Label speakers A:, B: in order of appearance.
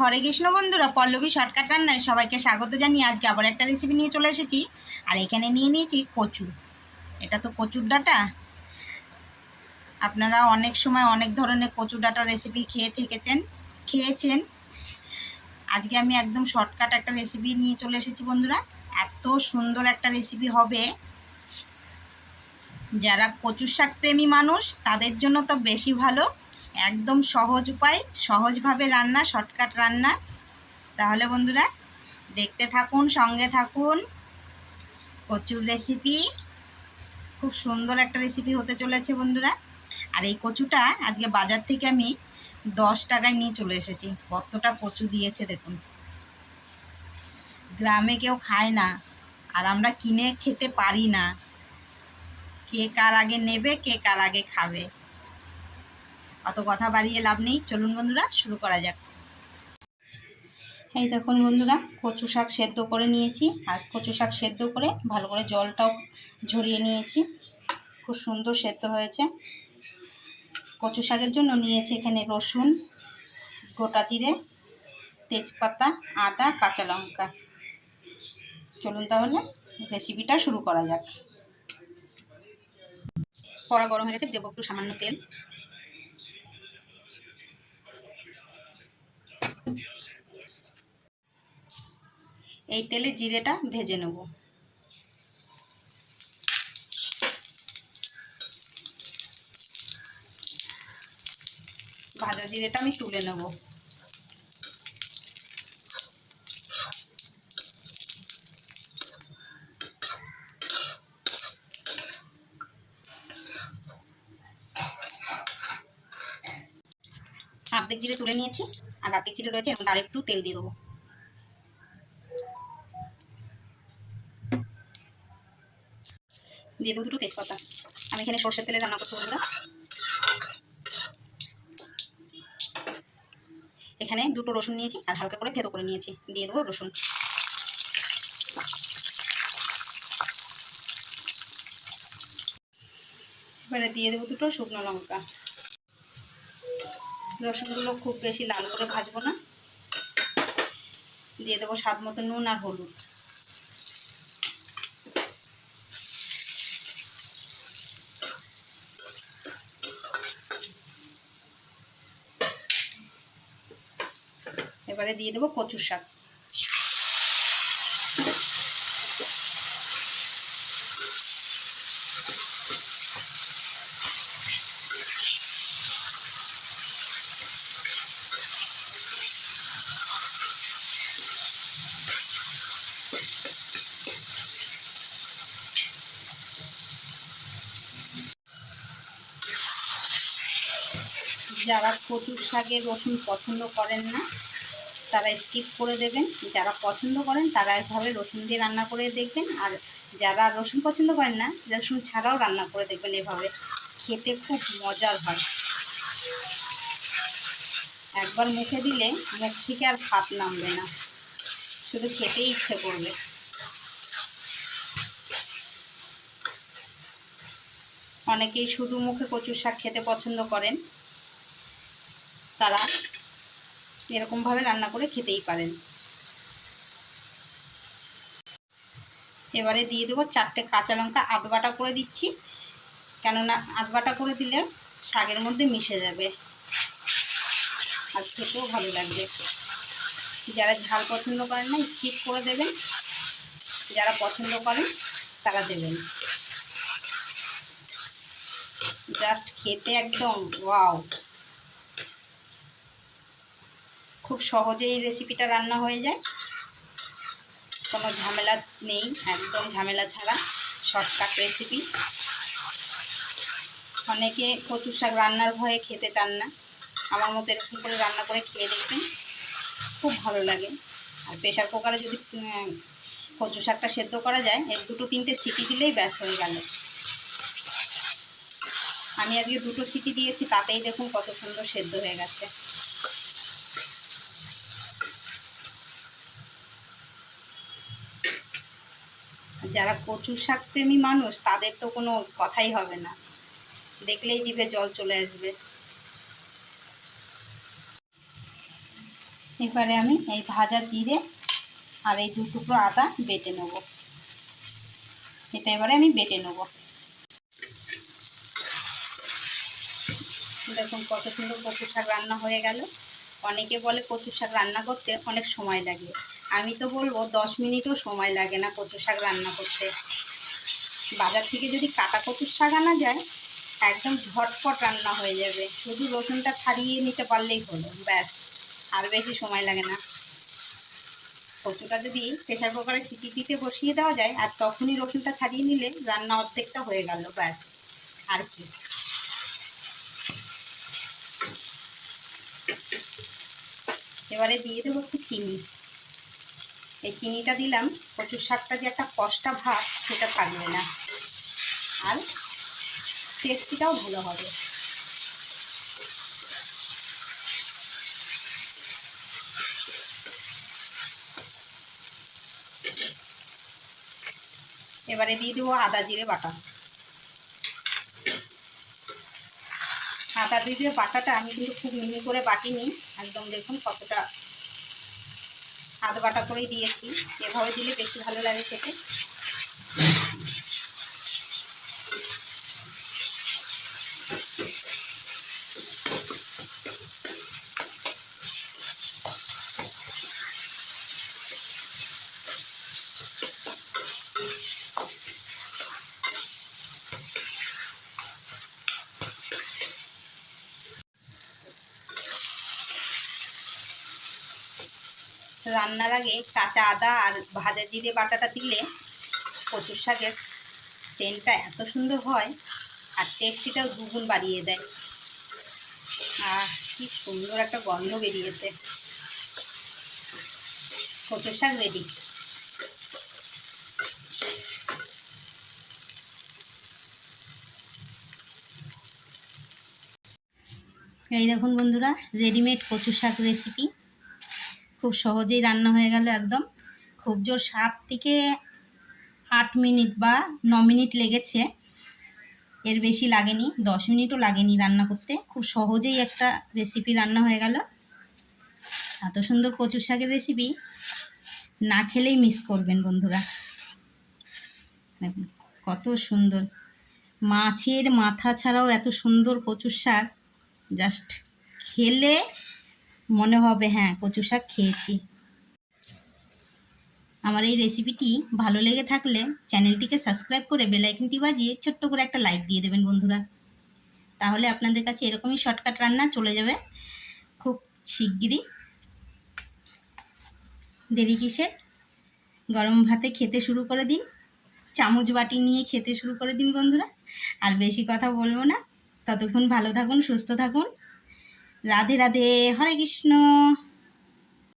A: হরে কৃষ্ণ বন্ধুরা, পল্লবী শর্টকাট রান্নায় সবাইকে স্বাগত জানিয়ে আজকে আবার একটা রেসিপি নিয়ে চলে এসেছি। আর এখানে নিয়ে নিয়েছি কচু। এটা তো কচুর ডাটা। আপনারা অনেক সময় অনেক ধরনের কচু ডাটা রেসিপি খেয়ে থেকেছেন, খেয়েছেন। আজকে আমি একদম শর্টকাট একটা রেসিপি নিয়ে চলে এসেছি বন্ধুরা। এত সুন্দর একটা রেসিপি হবে। যারা কচুর শাক প্রেমী মানুষ, তাদের জন্য তো বেশি ভালো। একদম সহজ উপায়, সহজভাবে রান্না, শর্টকাট রান্না। তাহলে বন্ধুরা, দেখতে থাকুন, সঙ্গে থাকুন। কচুর রেসিপি খুব সুন্দর একটা রেসিপি হতে চলেছে বন্ধুরা। আর এই কচুটা আজকে বাজার থেকে আমি দশ টাকায় নিয়ে চলে এসেছি। কতটা কচু দিয়েছে দেখুন। গ্রামে কেউ খায় না, আর আমরা কিনে খেতে পারি না। কে কার আগে নেবে, কে কার আগে খাবে। অত কথা বাড়িয়ে লাভ নেই। চলুন বন্ধুরা, শুরু করা যাক। এই দেখুন বন্ধুরা, কচু শাক সেদ্ধ করে নিয়েছি। আর কচু শাক সেদ্ধ করে ভালো করে জলটাও ঝরিয়ে নিয়েছি। খুব সুন্দর সেদ্ধ হয়েছে। কচু শাকের জন্য নিয়েছি এখানে রসুন, গোটা জিরে, তেজপাতা, আদা, কাঁচা লঙ্কা। চলুন তাহলে রেসিপিটা শুরু করা যাক। কড়া গরম হয়ে গেছে, দেবো একটু সামান্য তেল। এই তেলে জিরেটা ভেজে নেব। ভাজা জিরেটা আমি তুলে নেব। অর্ধেক জিরে তুলে নিয়েছি, আর অর্ধেক জিরে রয়েছে এবং তার একটু তেল দিয়ে দেবো। দিয়ে দেবো দুটো তেজপাতা। আমি এখানে সর্ষের তেলে রান্না করছি বন্ধুরা। এখানে দুটো রসুন নিয়েছি আর হালকা করে থেতো করে নিয়েছি। দিয়ে দেবো রসুন। এবারে দিয়ে দেবো দুটো শুকনো লঙ্কা। রসুনগুলো খুব বেশি লাল করে ভাজবো না। দিয়ে দেবো স্বাদ মতো নুন আর হলুদ। এবারে দিয়ে দেবো কচুর শাক। যারা কচুর শাকে রসুন পছন্দ করেন না তারা স্কিপ করে দেবেন। যারা পছন্দ করেন তারা এভাবে রসুন দিয়ে রান্না করে দেখবেন। আর যারা রসুন পছন্দ করেন না, রসুন ছাড়াও রান্না করে দেখবেন এভাবে। খেতে খুব মজার হয়। একবার মুখে দিলে মুখ থেকে আর ভাত নামবে না। শুধু খেতেই ইচ্ছে করবে। অনেকেই শুধু মুখে কচুর শাক খেতে পছন্দ করেন। তারা এরকমভাবে রান্না করে খেতেই পারেন। এবারে দিয়ে দেবো চারটে কাঁচা লঙ্কা আধ বাটা করে দিচ্ছি। কেননা আধ বাটা করে দিলে শাকের মধ্যে মিশে যাবে। আর খেতেও ভালো লাগবে। যারা ঝাল পছন্দ করেন না স্কিপ করে দেবেন। যারা পছন্দ করেন, তারা দেবেন। জাস্ট খেতে একদম ওয়াও খুব সহজেই রেসিপিটা রান্না হয়ে যায়। কোনো ঝামেলা নেই, একদম ঝামেলা ছাড়া শর্টকাট রেসিপি অনেকে কচু শাক রান্নার ভয়ে খেতে চান না। আমার মতো এরকম করে রান্না করে খেয়ে দেখবেন, খুব ভালো লাগে। আর প্রেশার কুকারে যদি কচু শাকটা সেদ্ধ করা যায়, এর দুটো তিনটে সিটি দিলেই ব্যাস হয়ে গেল। আমি আজকে দুটো সিটি দিয়েছি, তাতেই দেখুন কত সুন্দর সেদ্ধ হয়ে গেছে। যারা কচু শাক প্রেমী মানুষ, তাদের তো কোনো কথাই হবে না। দেখলেই জিভে জল চলে আসবে। এবারে আমি এই ভাজা জিরে আর এই দু টুকরো আদা বেটে নেব। এটা এবারে আমি বেটে নেব। দেখুন কত সুন্দর কচু শাক রান্না হয়ে গেল। অনেকে বলে কচু শাক রান্না করতে অনেক সময় লাগে। আমি তো বলব দশ মিনিটও সময় লাগে না কচু শাক রান্না করতে। বাজার থেকে যদি কাটা কচুর শাক আনা যায়, একদম ঝটপট রান্না হয়ে যাবে। শুধু রসুনটা ছাড়িয়ে নিতে পারলেই হলো, ব্যাস, আর বেশি সময় লাগে না। কচুটা যদি প্রেশার কুকারে সিটি দিতে বসিয়ে দেওয়া যায়, আর তখনই রসুনটা ছাড়িয়ে নিলে রান্না অর্ধেকটা হয়ে গেল, ব্যাস, আর কি। এবারে দিয়ে দেবো একটু চিনি। এই চিনিটা দিলাম, কচুর শাকটা যে একটা কষ্টা ভাব সেটা থাকবে না। আর টেস্টিটাও ভালো হবে। এবারে দিয়ে দেবো আদা জিরে বাটা। আদা জিরে বাটাটা আমি কিন্তু খুব মিহি করে বাটিনি, একদম দেখুন কতটা আদা বাটা করেই দিয়েছি। এভাবে দিলে বেশি ভালো লাগে খেতে। রান্নার আগে কাঁচা আদা আর ভাজা জিরে বাটাটা দিলে কচুর শাকের সেন্টটা এত সুন্দর হয় আর টেস্টিটাও দুগুণ বাড়িয়ে দেয়। আর কি সুন্দর একটা গন্ধ বেরিয়েছে। কচুর শাক রেডি এই দেখুন বন্ধুরা রেডিমেড কচু শাক রেসিপি খুব সহজেই রান্না হয়ে গেল একদম। খুব জোর সাত থেকে আট মিনিট বা ন মিনিট লেগেছে। এর বেশি লাগেনি, দশ মিনিটও লাগেনি রান্না করতে। খুব সহজেই একটা রেসিপি রান্না হয়ে গেল। এত সুন্দর কচুর শাকের রেসিপি না খেলেই মিস করবেন বন্ধুরা। দেখুন, কত সুন্দর। মাছের মাথা ছাড়াও এত সুন্দর কচুর শাক। জাস্ট খেলে মনে হবে হ্যাঁ কচু শাক খেয়েছি। আমার এই রেসিপিটি ভালো লেগে থাকলে চ্যানেলটিকে সাবস্ক্রাইব করে বেলাইকনটি বাজিয়ে ছোট্ট করে একটা লাইক দিয়ে দেবেন বন্ধুরা। তাহলে আপনাদের কাছে এরকমই শর্টকাট রান্না চলে যাবে খুব শিগগিরই। দেরি কিসের? গরম ভাতে খেতে শুরু করে দিন। চামচ বাটি নিয়ে খেতে শুরু করে দিন বন্ধুরা। আর বেশি কথা বলব না। ততক্ষণ ভালো থাকুন, সুস্থ থাকুন। রাধে রাধে হরে কৃষ্ণ।